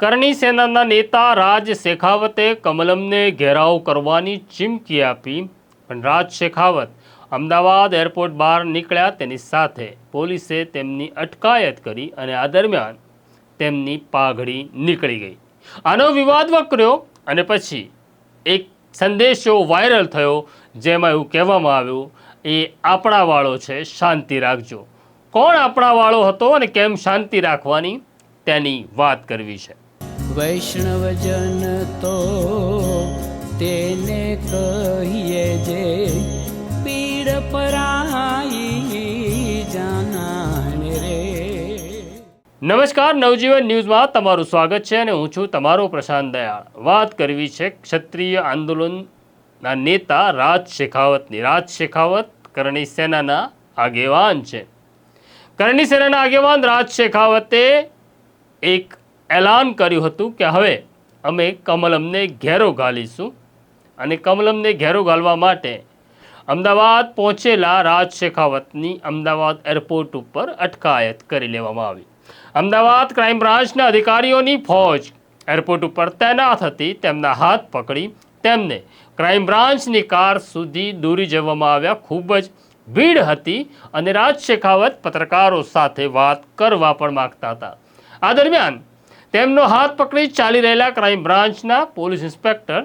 કરણી સેનાના નેતા રાજ શેખાવતે કમલમને ઘેરાવ કરવાની ચીમકી આપી. પણ રાજ શેખાવત અમદાવાદ એરપોર્ટ બહાર નીકળ્યા તેની સાથે પોલીસે તેમની અટકાયત કરી અને આ દરમિયાન તેમની પાઘડી નીકળી ગઈ. આનો વિવાદ વકર્યો અને પછી એક સંદેશો વાયરલ થયો, જેમાં એવું કહેવામાં આવ્યું, એ આપણાવાળો છે, શાંતિ રાખજો. કોણ આપણાવાળો હતો અને કેમ શાંતિ રાખવાની? તેની વાત કરવી છે. વૈષ્ણવજન તો તેને કહીએ જે પીડ પરાઈ જાનાને રે. નમસ્કાર, નવજીવન ન્યૂઝમાં તમારું સ્વાગત છે અને હું છું તમારો પ્રશાંત દયાળ. વાત કરવી છે ક્ષત્રિય આંદોલનના નેતા રાજ શેખાવતની. રાજ શેખાવત કરણી સેનાના આગેવાન છે. કરણી સેનાના આગેવાન રાજ શેખાવતે એક એલાન કર્યું હતું કે હવે અમે કમલમને ઘેરો ઘાલીશું અને કમલમને ઘેરો ઘાલવા માટે અમદાવાદ પહોંચેલા રાજ શેખાવતની અમદાવાદ એરપોર્ટ ઉપર અટકાયત કરી લેવામાં આવી. અમદાવાદ ક્રાઇમ બ્રાન્ચના અધિકારીઓની ફોજ એરપોર્ટ ઉપર તૈનાત હતી, તેમના હાથ પકડી તેમને ક્રાઇમ બ્રાન્ચની કાર સુધી દોરી જવામાં આવ્યા. ખૂબ જ ભીડ હતી અને રાજ શેખાવત પત્રકારો સાથે વાત કરવા પણ માગતા હતા. આ દરમિયાન તેમનો હાથ પકડી ચાલી રહેલા ક્રાઇમ બ્રાન્ચના પોલીસ ઇન્સ્પેક્ટર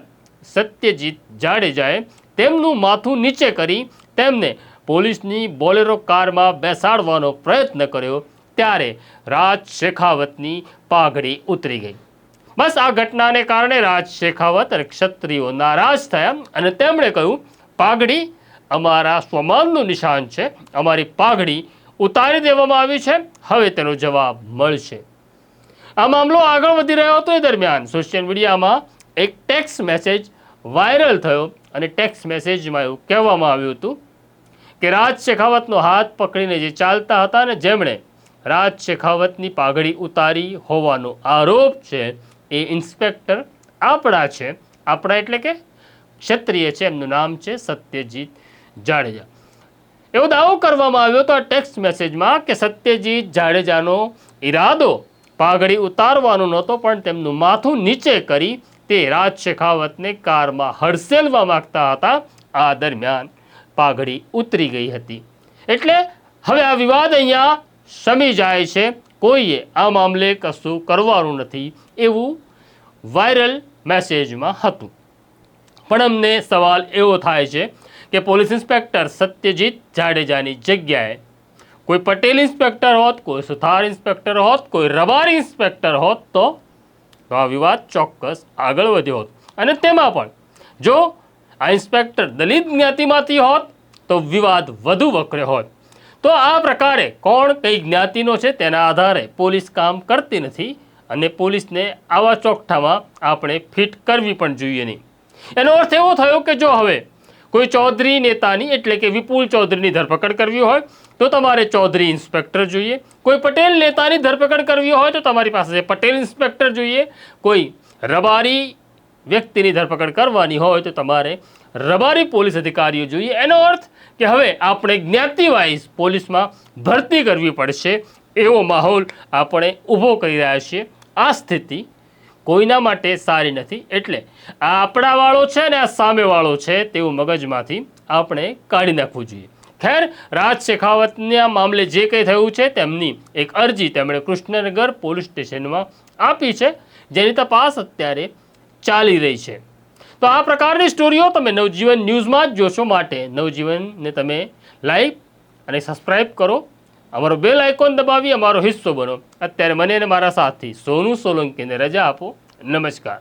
સત્યજીત જાડેજાએ તેમનું માથું નીચે કરી તેમને પોલીસની બોલેરો કારમાં બેસાડવાનો પ્રયત્ન કર્યો, ત્યારે રાજ શેખાવતની પાઘડી ઉતરી ગઈ. બસ આ ઘટનાને કારણે રાજ શેખાવત અને ક્ષત્રિયો નારાજ થયા અને તેમણે કહ્યું, પાઘડી અમારા સ્વમાનનું નિશાન છે, અમારી પાઘડી ઉતારી દેવામાં આવી છે, હવે તેનો જવાબ મળશે. આ મામલો આગળ વધી રહ્યો હતો એ દરમિયાન. સોશિયલ મીડિયામાં એક ટેક્સ મેસેજ વાયરલ થયો અને ટેક્સ્ટ મેસેજમાં એવું કહેવામાં આવ્યું હતું કે રાજ શેખાવતનો હાથ પકડીને જે ચાલતા હતા ને જેમણે રાજ શેખાવતની પાઘડી ઉતારી હોવાનો આરોપ છે, એ ઇન્સ્પેક્ટર આપણા છે. આપણા એટલે કે ક્ષત્રિય છે, એમનું નામ છે સત્યજીત જાડેજા. એવો દાવો કરવામાં આવ્યો હતો આ ટેક્સ્ટ મેસેજમાં કે સત્યજીત જાડેજાનો ઈરાદો પાઘડી ઉતારવાનું નહોતો, પણ તેમનું માથું નીચે કરી તે રાજ શેખાવતને કારમાં હડસેલવા માંગતા હતા આ દરમિયાન પાઘડી ઉતરી ગઈ હતી. એટલે હવે આ વિવાદ અહીંયા શમી જાય છે. કોઈએ આ મામલે કશું કરવાનું નથી એવું વાયરલ મેસેજમાં હતું. પણ અમને સવાલ એવો થાય છે કે પોલીસ ઇન્સ્પેક્ટર સત્યજીત જાડેજાની જગ્યાએ કોઈ પટેલ ઇન્સ્પેક્ટર હોત, કોઈ સુથાર ઇન્સ્પેક્ટર હોત, કોઈ રબાર ઇન્સ્પેક્ટર હોત તો આ વિવાદ ચોક્કસ આગળ વધ્યો હોત. અને તેમાં પણ જો આ ઇન્સ્પેક્ટર દલિત જ્ઞાતિમાંથી હોત તો વિવાદ વધુ વકર્યો હોત. તો આ પ્રકારે કોણ કઈ જ્ઞાતિનો છે તેના આધારે પોલીસ કામ કરતી નથી અને પોલીસને આવા ચોકઠામાં આપણે ફિટ કરવી પણ જોઈએ નહીં. એનો અર્થ એવો થયો કે જો હવે કોઈ ચૌધરી નેતાની, એટલે કે વિપુલ ચૌધરીની ધરપકડ કરવી હોય, તો તમારે ચૌધરી ઇન્સ્પેક્ટર જોઈએ. કોઈ પટેલ નેતાની ધરપકડ કરવી હોય, તો તમારી પાસે પટેલ ઇન્સ્પેક્ટર જોઈએ, કોઈ રબારી વ્યક્તિની ધરપકડ કરવાની હોય, તો તમારે રબારી પોલીસ અધિકારીઓ જોઈએ. એનો અર્થ કે હવે આપણે જ્ઞાતિવાઇઝ પોલીસમાં ભરતી કરવી પડશે, એવો માહોલ આપણે ઊભો કરી રહ્યા છીએ. આ સ્થિતિ કોઈના માટે સારી નથી. એટલે આ આપણાવાળો છે ને આ સામેવાળો છે તેવું મગજમાંથી આપણે કાઢી નાખવું જોઈએ. ખેર, રાજ શેખાવતના મામલે જે કંઈ થયું છે તેમની એક અરજી તેમણે કૃષ્ણનગર પોલીસ સ્ટેશનમાં આપી છે. જેની તપાસ અત્યારે ચાલી રહી છે. તો આ પ્રકારની સ્ટોરીઓ તમે નવજીવન ન્યૂઝમાં જ જોશો માટે. નવજીવનને તમે લાઈક અને સબસ્ક્રાઈબ કરો. અમારો બેલ આઇકોન દબાવી, અમારો હિસ્સો બનો. અત્યારે મને અને મારા સાથી સોનુ સોલંકીને રજા આપો. નમસ્કાર.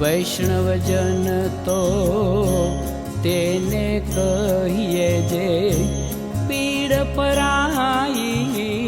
વૈષ્ણવજન તો તેને કહીએ જે પીડ પરાઈ